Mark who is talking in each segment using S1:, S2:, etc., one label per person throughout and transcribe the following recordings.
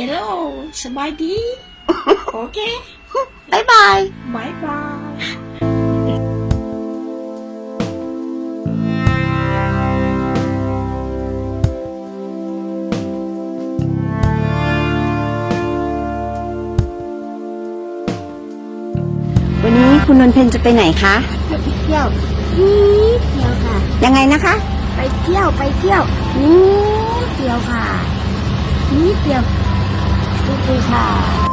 S1: ฮัลโหลสบายดี โอเค
S2: บายบาย
S1: บายบาย
S2: วันนี้คุณนนท์เพนจะไปไหนคะ
S3: ไปเที่ยวนิดเดียวค่ะ
S2: ยังไงนะคะ
S3: ไปเที่ยวไปเที่ยวนิดเดียวค่ะนิดเดียว ดูๆค่ะ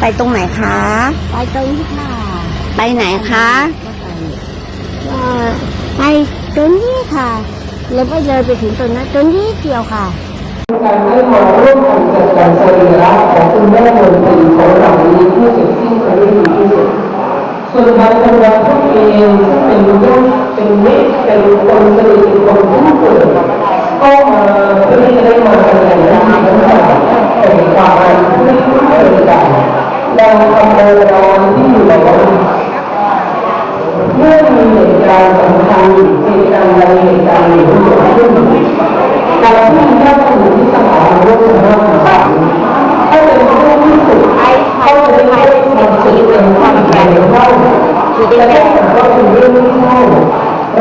S2: ไปตรงไหนคะ
S3: ไปตรงนี้ค่ะ
S2: ไปไหนคะ
S3: ก็ไปเอ่อไปตรงนี้ค่ะแล้วไม่เลยไปถึงตรงนั้นตรงนี้เดียวค่ะ
S4: การได้มาร่วมกันจัดการสรีระของคุณแม่นวลเพ็ญของเรานี้เพื่อเสร็จสิ้นไปได้ดีที่สุดส่วนบางคนบางท่านเองซึ่งเป็นญาติเป็นมิตรเป็นคนสนิทเป็นคนคุ้นเคยก็มาเพื่อที่จะได้มาแสดงน้ำใจน้ำใจเป็นความที่คุ้นเค ยกันเราทำโบราณที่อยู่ในวัดเมื่อมีเหตุการณ์สำคัญเหตุการณ์ใดเหตุการณ์หนึ่งเกิดขึ้นการที่ญาติสนิทที่สถานร่วมสร้างสรรค์ถ้าเป็นผู้ที่สุดเขาจะได้ให้ความสุขเป็นความแก่เล่าแต่ถ้าเกิดว่าเป็นเรื่องที่เล่า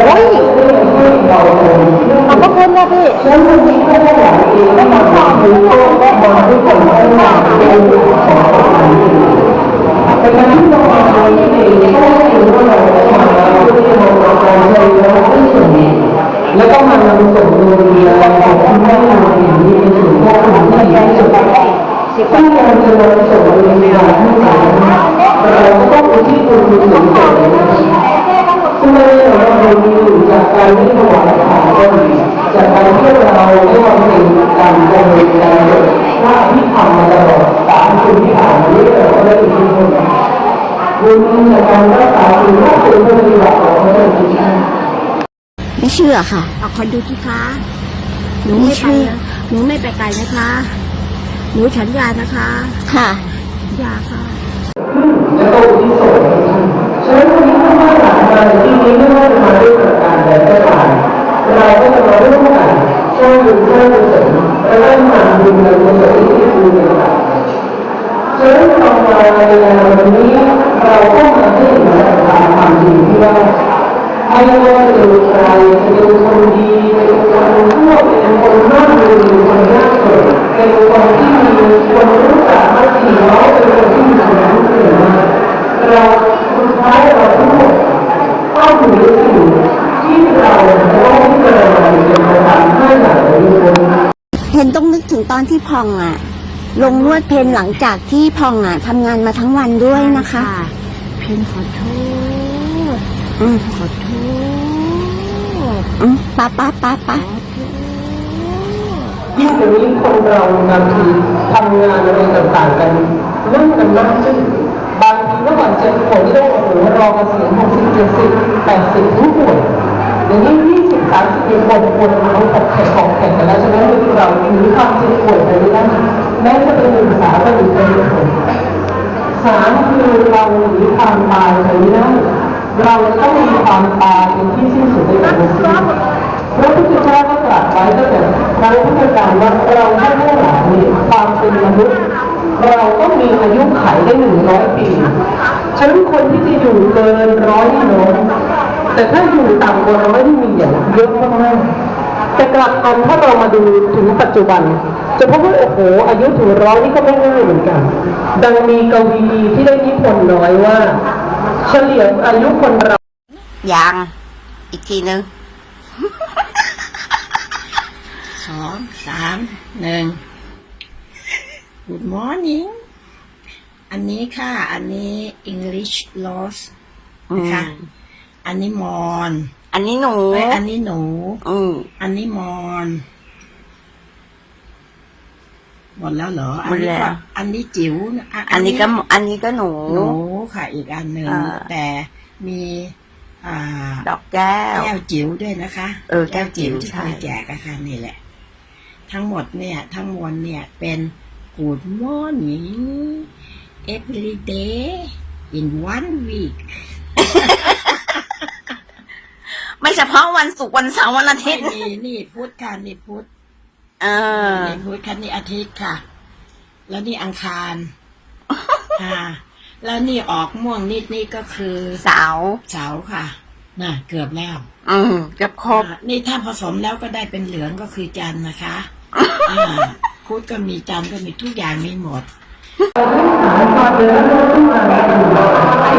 S4: เราจะได้ให้เราเป็นขอบคุณนะพี่แล้วคนนี้ก็ได้หลายปีแล้วยกันทั้งหมดเป็นของของแต่การที่เรามาทำเองก็คือว่าเรามาเพื่อที่เราจะการ แล้วที่ส่วนนี้แล้วก็มานำส่งโรงเรียนของคุณแม่เราอย่างนี้เป็นส่วนที่ทำได้ดีที่สุดที่เราจะนำส่งโรงเรียน ไม่เชื่
S2: อค่ะ
S3: เอาคนดูที่คะ
S2: หนูไม่เชื่อ
S3: หนูไม่ไปไกลนะคะ หนูฉันยานะคะ
S2: ค่ะ
S3: ยาค่ะ
S4: แล้วก็อุทิศส่งให้ท่านฉะนั้นวันนี้ถ้าว่าหลังมาในที่นี้ไม่ว่าจะมาด้วยประการใดก็ตามเราก็จะมาร่วมกันสร้างบุญสร้างกุศลและได้มาบุญและกุศลที่บุญต่างๆฉะนั้นเรามาในงานวันนี้เราก็มาให้เห็นสัจธรรมความจริงที่ว่า ไม่ว่าจะเป็นใครจะเป็นคนดีเป็นคนชั่วเป็นคนร่ำรวยเป็นคนยากจนเป็นคนที่มีคนรู้จักมักดีน้อยเป็นคนที่มีความรู้เก่งมากเราสุดท้ายเราทั้งหมดต้องอยู่ในสิ่งที่เราจะต้องพิจารณาเป็นประธานให้หลังในคน
S2: เพนต้องนึกถึงตอนที่พองอะ ลงนวดเพนหลังจากที่พองอะทำงานมาทั้งวันด้วยนะคะ
S3: เพียงขอโทษ
S2: อืม
S3: ขอโทษ
S2: อืม ป้าป้าป้าป้า
S4: ยิ่งเดี๋ยวนี้คนเราบางทีทำงานอะไรต่างๆกันนั่งกันมากขึ้นบางทีเมื่อก่อนเจ็บป่วยนี่ต้องโอ้โหรอเกษียณหกสิบเจ็ดสิบแปดสิบทุกป่วยเดี๋ยวนี้ยี่สิบสามสิบปีคนปวดเขาตกแขกของแขกกันแล้วฉะนั้นเราหนีความเจ็บป่วยไปไม่ได้แม้จะเป็นหนึ่งสาวก็หนีไปไม่พ้นสามคือเราหนีความตายไปไม่ได้เราต้องมีความตายเป็นที่สิ้นสุดในการชีวิต พระพุทธเจ้าก็ตรัสไว้ตั้งแต่ครั้งพุทธกาลว่าเราให้ทั้งหลายความเป็นมนุษย์เราต้องมีอายุขัยได้หนึ่งร้อยปีฉะนั้นคนที่จะอยู่เกินร้อยน้อยแต่ถ้าอยู่ต่ำกว่าร้อยนี่มีอย่างเยอะมากๆแต่กลับกันถ้าเรามาดูถึงปัจจุบัน จะพบว่าโอ้โหอายุถึงร้อยนี่ก็ไม่ง่ายเหมือนกัน ดังมีกวีที่ได้นิพนธ์น้อยว่าเฉลี่ยอายุคนเรา
S2: ยังอีกทีนึง
S1: สองสามหนึ่ง Good morning อันนี้ค่ะ อันนี้ English loss นะคะ
S2: อืม
S1: อันนี้มอน
S2: อันนี้หนู
S1: เอ้ยอันนี้หนู
S2: อืม
S1: อันนี้มอนหมดแล้วเหรอ
S2: หมดแล้ว
S1: ก็อันนี้จิ๋วะ
S2: อันนี้ก็อันนี้ก็หนู
S1: หนูค่ะ อีกอันหนึ่ง
S2: อ่า
S1: แต่มี อ่า
S2: ดอกแก้ว
S1: แก้วจิ๋วด้วยนะคะ
S2: เออแก้วจิ๋ว
S1: ที่
S2: ใช่
S1: เคยแจกอะค่ะนี่แหละ ทั้งหมดเนี่ยทั้งมวลเนี่ยเป็น Good morning every day in one week
S2: ไม่เฉพาะวันศุกร์วันเสาร์วันอาทิ
S1: ไม่
S2: ตย์
S1: มีนี่พุธค่ะนี่พุธ
S2: เออ
S1: นี่พุธค่ะนี่อาทิตย์ค่ะ แล้วนี่อังคารอ่าแล้วนี่ออกม่วงนิดนี่ก็คือ
S2: เสาร์
S1: เสาร์ค่ะ น่ะ เกือบแล้ว
S2: อืมเกับครบ
S1: อ่านี่ถ้าผสมแล้วก็ได้เป็นเหลืองก็คือจันทร์นะคะอ่า พุธก็มีจำก็มีทุกอย่างมีหมด
S4: ไม่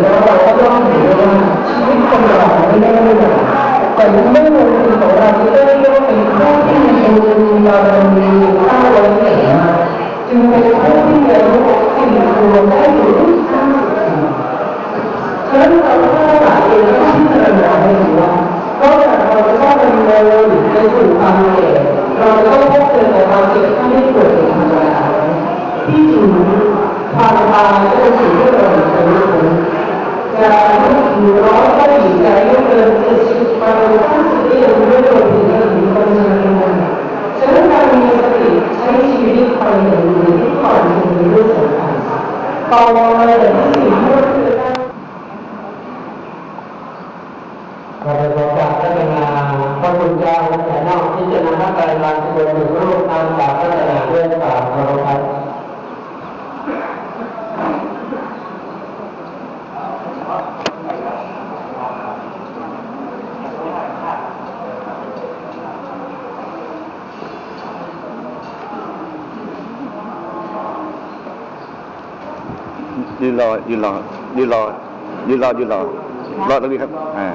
S4: แล้วเราก็ต้องเห็นว่าชีวิตคนเราไม่ได้ไม่ได้แต่เมื่อวันของเราที่ได้เรียกว่าเป็นผู้ที่มีบุญบารมีข้าวไว้เหนือจึงเป็นผู้ที่มีอายุสิ่งรวมได้ถึงห้าสิบปีฉะนั้นเราทั้งหลายเองต้องพิจารณาให้ดีว่าก็จากเราจะต้องดำเนินในสู่ความแก่เราจะต้องพบเจอกับความเจ็บที่ไม่ป่วยเป็นธรรมดาที่จริงความตายก็เป็นสิ่ง ไม่โดนถึงจะถึงคนจะเป็นวนฉะนั้นการมีสติใช้ชีวิตไปอย่างมีที่ก่อนจึงเห็นเรื่องสำคัญต่อมาอย่างที่สี่ก็คือการ เราจะประกาศพัฒนาพระคุณเจ้าและแต่นอกที่จะนำพระไตรลักษณ์เป็นหนึ่งรูปตามแบบพัฒนาด้วยปากเราครับ
S5: ยืนรอยืนรอยืนรอยืนรอยืนรอรอตรงนี้ครับ อ่า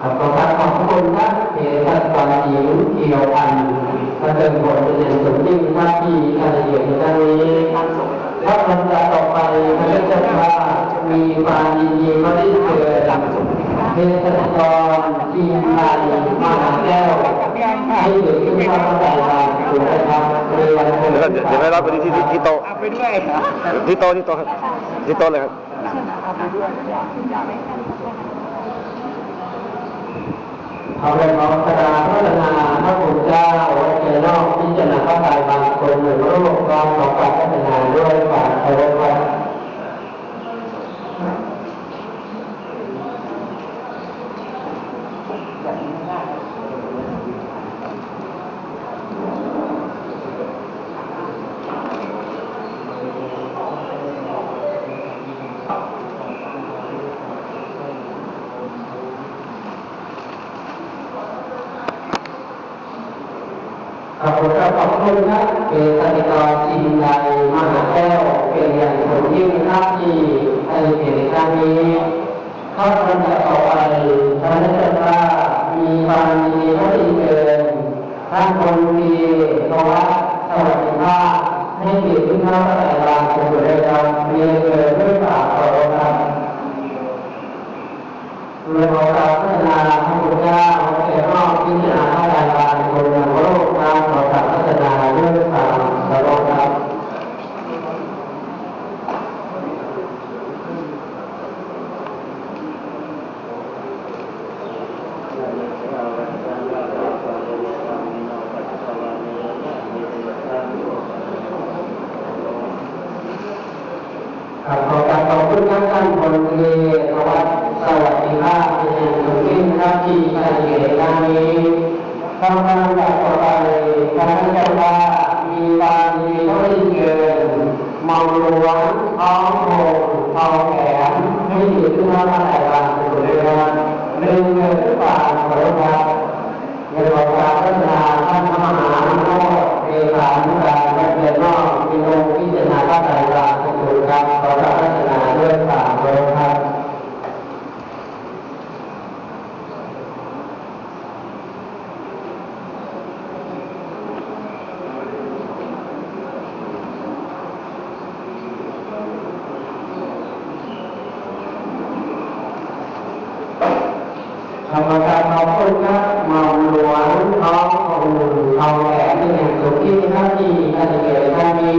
S4: ขอบคุณครับขอบคุณครับเอตัสวาหญิงเกี่ยวพันพระเจ้าผลเป็นอย่างสูงยิ่งท่านที่การละเอียดในด้านนี้ ถ้าลำดับต่อไปพระเจ้าว่ามีความยินดีมาได้เกิดเทศกรทีมไทยมหาแก้วให้เกิดขึ้นมาตั้งแต่เราถูกกระทำเรียน
S5: เดี๋ยวเดี๋ยวไปรับไปที่ที่โต๊ะที่โต๊ะที่โต๊ะที่โต๊ะเลยครับ
S4: เขาเป็นของสราพัฒนาพระคุณเจ้าและเจนอกพิจารณาพระกายบางคนหนึ่งรูปกองของการพัฒนาด้วยความเคารพครับ ขอบ คุณพรับขอบคุณครับเกษตรกรจินไนมหาแก้วเป็นอย่างสูงยิ่งครับที่ให้เกียรติในครั้งนี้เข้าพเจ้าต่อไปพระนเจ้าว่ามีความยินดีพระดีเกินท่านคนดีเพราะว่าสวัสดิภาพให้เกียรติขึ้นมาตั้งแต่ลานสุดเลยครับเรียนเกินด้วยปากขอรับครับ เมื่อเราพัฒนาพระพุทธเจ้าแก่รอบพิจารณาพระราชาคนในโลกตามเราพัฒนาด้วยความสารพัด
S6: ท่านพลตรีนวัฒน์สวัสดิภาพเป็นอย่างสูงยิ่งครับที่ใส่เกียรติการนี้ ทำงานแบบต่อไปคณะเจ้าว่ามีความดีก็ยิ่งเกินมองหลวงท้องโพทองแขนให้ดีขึ้นมาหลายวันสุดเลยครับหนึ่งเงินหรือเปล่าขอรับเงินของการพัฒนาท่านพระมหา ธรรมการมองขึ้นนะมองหลวงทองอุ่นทองแหลมเป็นอย่างสุดที่ท่านมีท่านเกิดท่านมี